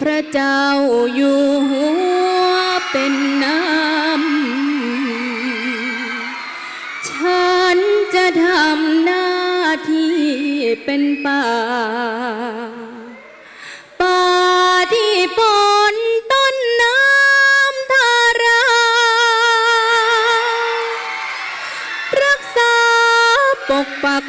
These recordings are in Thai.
พระเจ้าอยู่หัวเป็นน้ำ ฉันจะทำหน้าที่เป็นป่า ป่าที่ปนต้นน้ำทารา รักษาปกปัก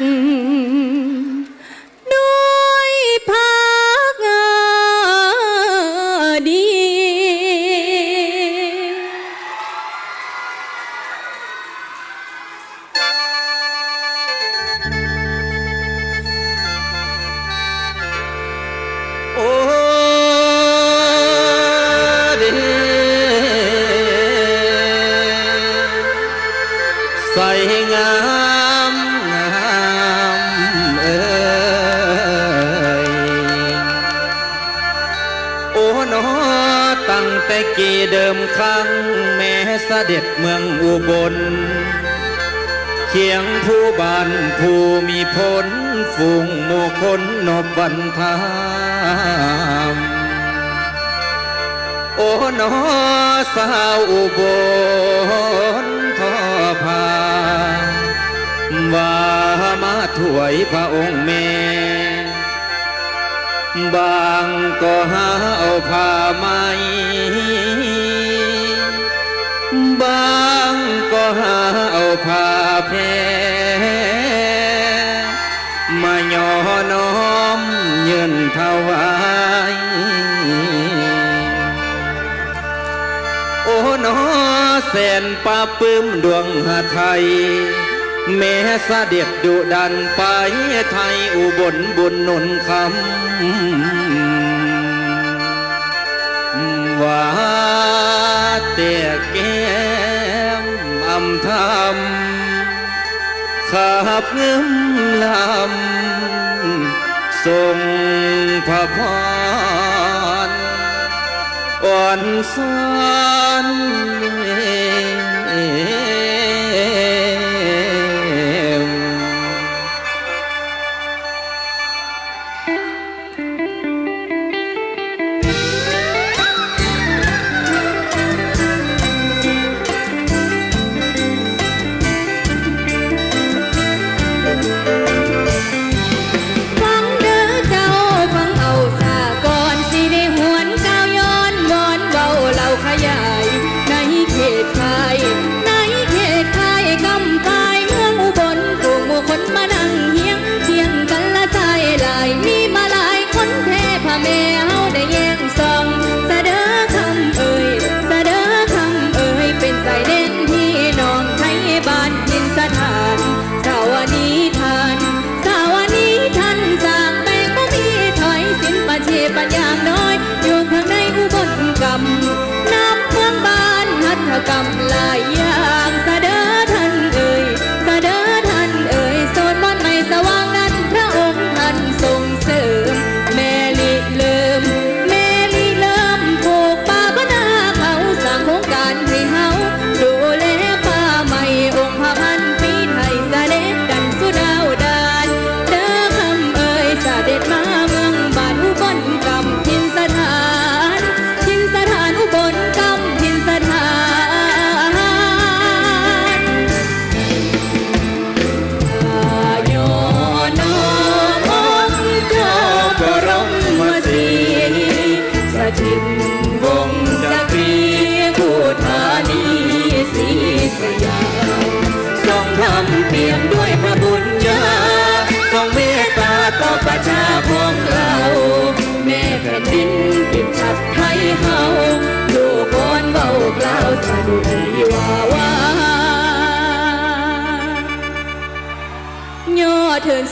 เสด็จเมืองอุบล เคียงผู้บ้านผู้มีผลฝูงหมู่คนนบบันทามโอ้นอสาวอุบลทอพาว่ามาถวยพระองค์แม่บางก็หาเอาผ้าไหม บางก็หาเอาผ้าแพรมาย่อน้อมยืนถวายโอ้หนอแสนปาปื้มดวงหาไทย แม่เสด็จดุดันไปไทยอุบลบุญนนคำว่าแต่แก้ำขับเงิมลำทรงพระพรอ่อนสอน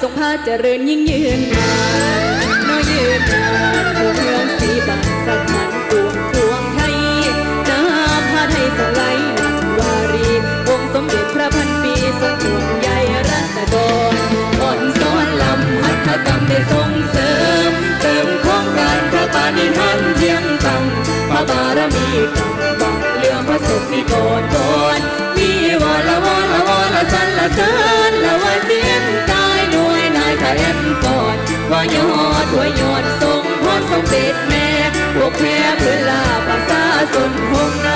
งพาเจริญยิ่งยืนนานน้อยยืนนานผู้เมืองสีบานสถานปวงพวงไทยน้ำพาไทยสลายนันวารีองค์สมเด็จพระพันปีทรงห่วงใยรัตกรอ่อนสอนลำหัตถกรรมได้ส่งเสริม เติมของการพระปานิทันเยี่ยงตังพระบารมีตังบังเรื่องพระสุนิกรก่อนมีวอละวอละวอละสันละเสริญ เอ็นก่อนว่ายอดถวยยอดทรงพรทรงเด็จแม่พวกแพ้เพื่อลาภาษาสนหงนา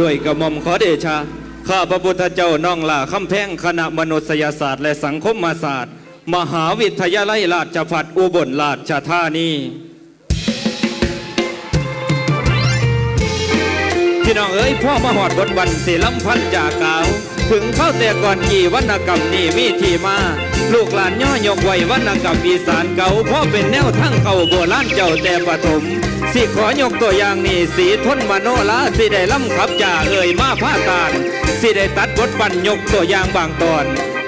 ด้วยก้าวด้วยกระหม่อมขอเดชะ ข้าพระพุทธเจ้าน้องล่าคำแพงคณะมนุษยศาสตร์และสังคมศาสตร์ มหาวิทยาลัยราชภัฏอุบลราชธานีพี่น้องเอ้ยพ่อมาหอดบนวันเสลำพันจากกล่าวถึงเข้าแต่ก่อนกี่วรรณกรรมนี่มีที่มา ลูกหลานย่อยกไว้วรรณกรรมอีสานเก่าพ่อเป็นแนวทั้งเขาโบราณเจ้าแต่ปฐม สิขอยกตัวอย่างนี่สีทนมโนลาสิได้ล่ำขับจ่าเอ่ยมาผ้าตานสิได้ตัดบทปันยกตัวอย่างบางตอน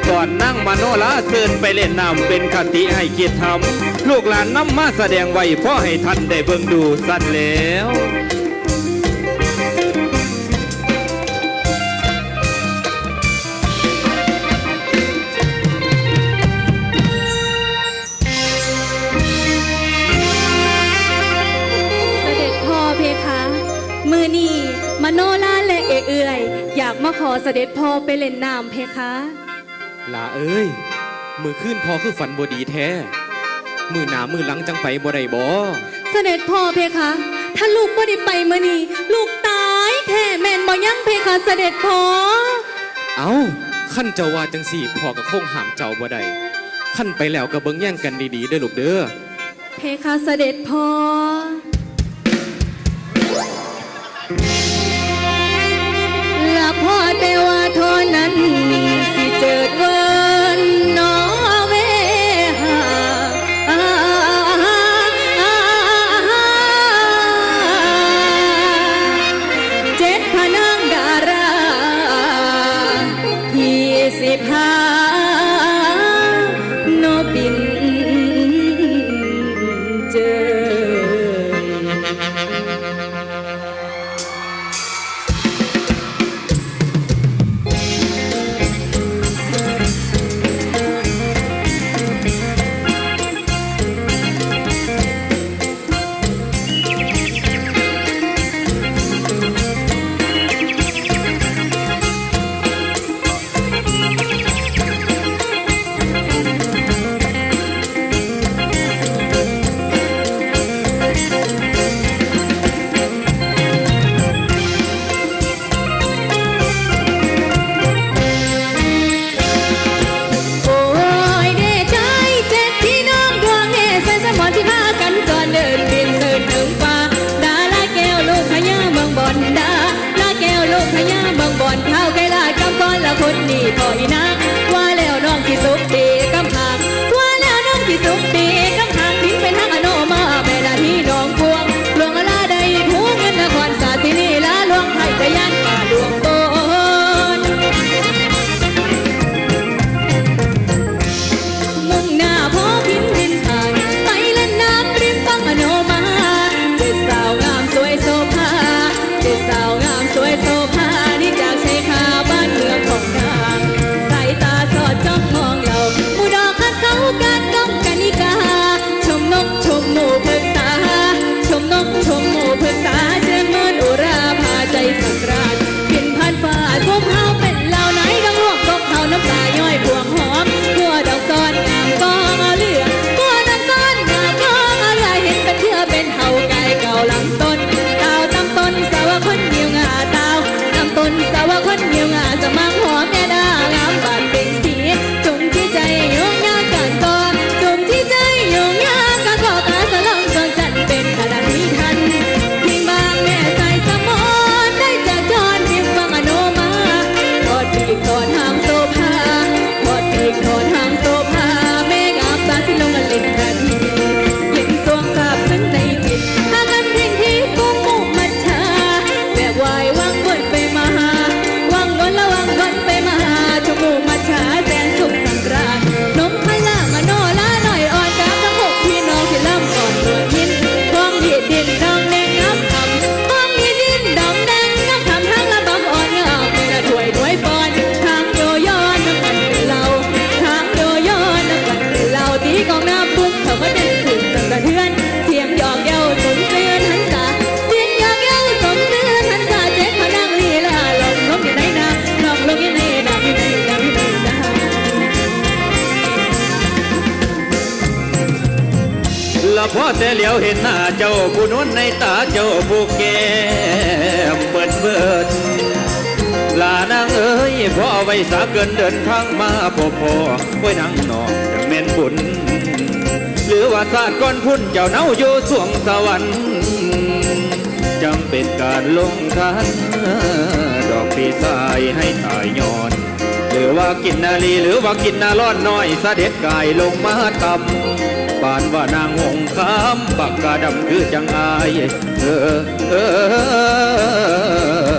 ก่อนนั่งมโนลาเซินไปเล่นน้ำเป็นคติให้เกียรติทำลูกหลานน้ำมาแสดงไว้พ่อให้ท่านได้เบิ่งดูสั้นแล้ว ขอเสด็จพ่อไปเล่นน้ำเพคะลาเอ้ย มือขึ้นพอคือฝันบดีแท้ มือหนามือหลังจังไปบ่ได้บ่เสด็จพ่อเพคะ ถ้าลูกบ่ได้ไปมือนี่ลูกตายแท้แม่นบ่ยังเพคะเสด็จพ่อ เอา้าขั้นเจ้าว่าจังสี่พอกับคงหามเจ้าบ่ได้ขั้นไปแล้วก็เบิ่งแย่งกันดีๆเด้อลูกเด้อเพคะเสด็จพ่อ แต่ว่าเท่านั้น แต่เหลียวเห็นหน้าเจ้าผู้นวลในตาเจ้าผู้แก้มเปิดเบิดลานางเอ้ยพ่อไว้สาเกินเดินทางมาพ่อพ่อไว้นางนองจังแม่นบุญหรือว่าศาสตร์ก้อนพุ่นเจ้าเน่าอยู่สวงสวรรค์จำเป็นการลงทันดอกปีสายให้ตายยอน หรือว่ากินนาลีหรือว่ากินนาร้อนน้อยเสด็จกายลงมาต่ำ ปานว่านางหงคำปากกาดำคือจังอายเออเอ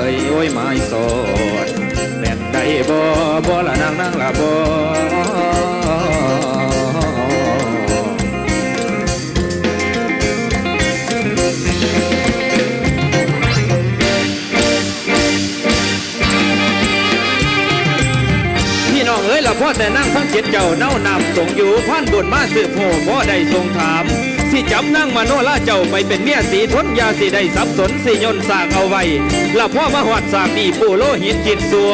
อโอ้ยไม้สอดแม่นได้บ่บ่ละนางนางละบ่ แต่นั่งฟังเจ็ดเจ้าเน่านำส่งอยู่พันบนมาสืบโหพ่อได้ทรงถามสิจำนั่งมาโนล่าเจ้าไปเป็นเมียสีทนยาสีได้สับสนสิยนสางเอาไว้ละพ่อมาหอดสางดีปู่โลหินจิตสัว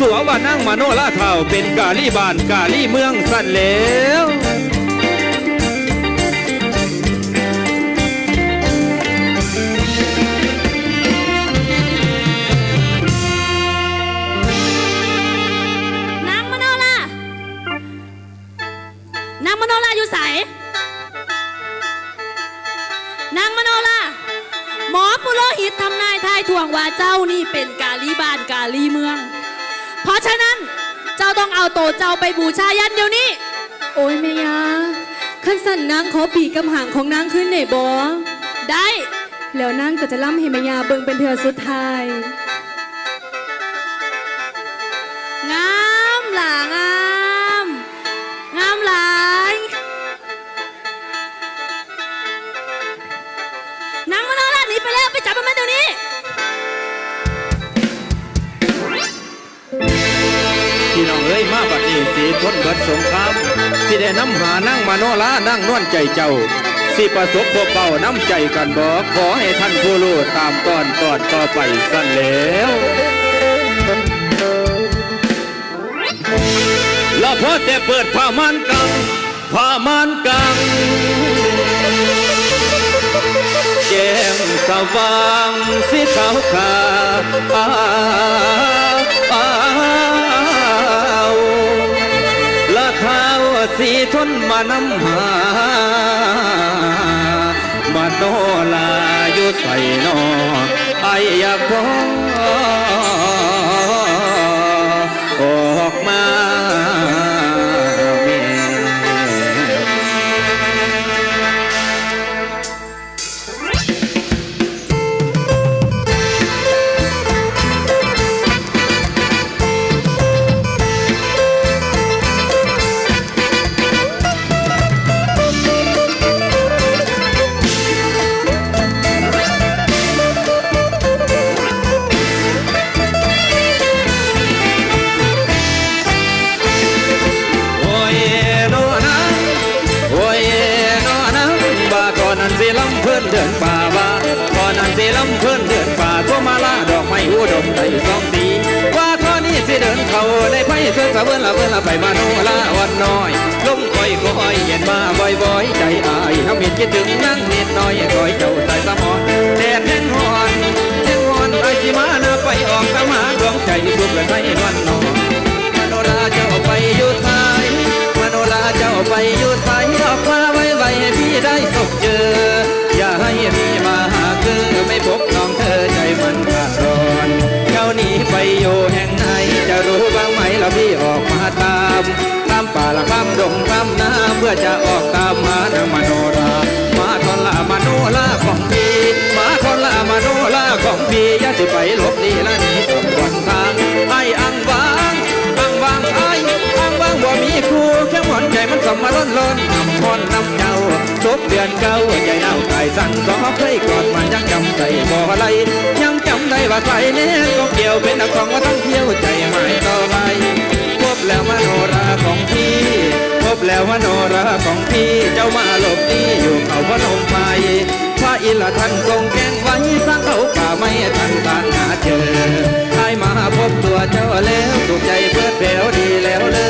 ตัวว่านั่งมาโนล่าเท่าเป็นกาลีบานกาลีเมืองสั่นแล้ว นเดี๋ยวนี้ โอ้ยแม่ยาขันสั่นนางขอปีกกำหางของนางขึ้นไหนบอได้ แล้วนางก็จะล่ำให้แม่ยาเบิ่งเป็นเถื่อสุดท้าย งามหลางาม งามหลายนางมโนลาหนีไปแล้วไปจับมันมาเดี๋ยวนี้ เอ้ยมาบัดนี้สีทนเบิดสงครามสิได้น้ำหานั่งมาโนลานั่งนวลใจเจ้า สิประสบพบเป่าน้ำใจกันบอกขอให้ท่านผู้รู้ตามตอนตอนต่อไปสั่นแล้วแล้วพอแต่เปิดผ้ามานกังผ้ามานกังแจ้งสว่างสิขาวขาวอ้าอา สีทนมานำหามาโนลาอยู่ใส่นอไออยากขออ นมาบ่อยๆใจอายทำเม็นคิดถึงนั่งนิดน้อยคอยเจ้าใส่สมอนแดดแห้งหอนแห้งหอนไอสิมานาไปออกตามหาดวงใจสุขและให้นวลนอนมโนราเจ้าไปอยู่ไสายมโนราเจ้าไปอยู่ไสายดอกมาไว้ไว้ให้พี่ได้สบเจอ หนีไปอยู่แห่งไหน จะรู้บ้างไหมเราพี่ออกมาตามข้ามป่าละข้ามดงข้ามนาเพื่อจะออกตามหานางมโนรามาทนละมโนราของพี่มาทนละมโนราของพี่อย่าสิไปหลบหนีละหนีตกวันทางไอ้อังวางอังวางไอ้อังวางบ่มีครูแค่หมอนใจมันสมมาล้นล้นนำพอนำเจ้าทุกเดือนเก้าใจเน่าไก่สั่นสอเคยกอดมันยังจำใจบ่อะไรยัง จำได้ว่าใส่เน้นก็เกี่ยวเป็นนักของว่าต้องเที่ยวใจหมายต่อไปพบแล้วมโนราของพี่พบแล้วมโนราของพี่เจ้ามาหลบหนีอยู่เขาพนมไฟพระอินทร์ท่านทรงแกงไว้สร้างเขาป่าไม่ทันตานหาเจอใครมาพบตัวเจ้าแล้วถูกใจเพื่อแผวดีแล้วเลิศ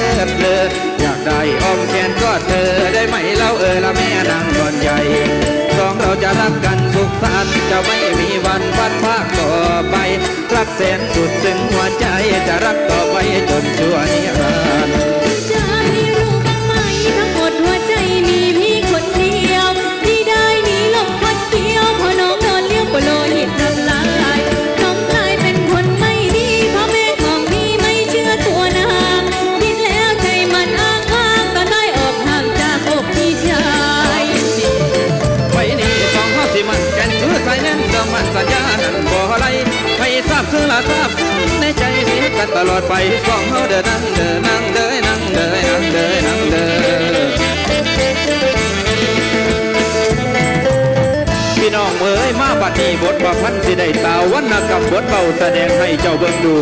แสนสุดซึ้งหัวใจจะรักต่อไปจนชั่วนิรันดร์จะมีรู้บ้างไหมทั้งหมดหัวใจมีพี่คนเดียวที่ได้หนีลมพัดเพียวพอน้องโดนเลี้ยวปโลหิตทำลายน้องกลายเป็นคนไม่ดีเพราะแม่ของดีไม่เชื่อตัวนางคิดแล้วใจมันอ้างอ้างก็ได้ออกห่างจากอกพี่ชายไว้นี่สองห้าสิมันแก่นคือสายแน่นเดิมมันสัญญานั้นบ่อะไร ทราบซึ้งละทราบซึ้งในใจเสียกันตลอดไปสองเฮาเดินนั่งเดินนั่งเดินนั่งเดินนั่งเดินนั่งเดินพี่น้องเอ๋ยมาบัดนี้บทประพันธ์สิได้ตาวันนกับบทเบาแสดงให้เจ้าเบิ่งดู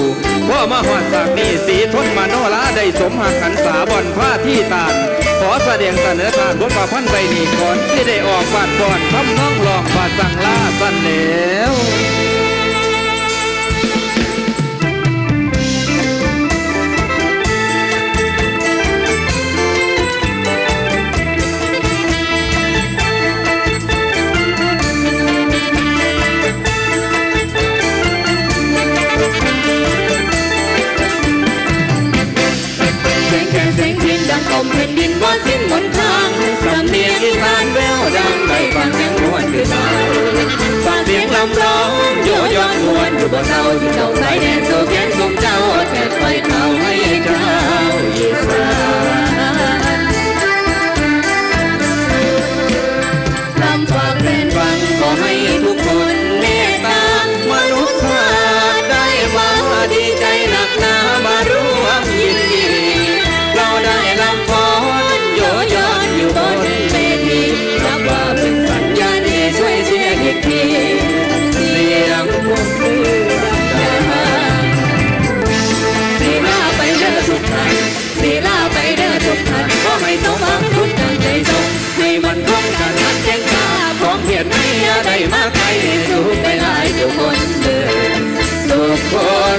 พ่อมาหอดสากนี้สีทนมาโนลาได้สมหักขันสาบอนผ้าที่ตานขอแสดงเสนอทานบทประพันธ์ใบนี้ก่อนสิได้ออกบาดก่อนทำน้องลองบาดสั่งลาสั่นแล้ว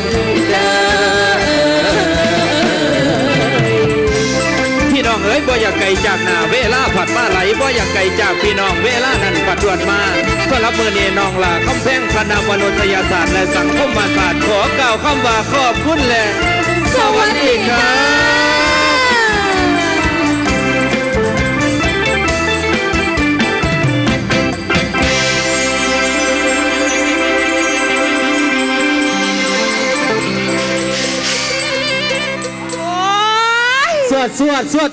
นเด้พี่น้องเอ๋ยบ่อยากไกลจากนาเวลาผัดมาไหลบ่อยากไกลจากพี่น้องเวลานั้นปัดด่วนมาสำหรับมือเนี้น้องลาคำแพงพนามนุษยศาสตร์และสังคมศาสตร์ขอกล่าวคำว่าขอบคุณและสวัสดีครับ สวดสวดสวด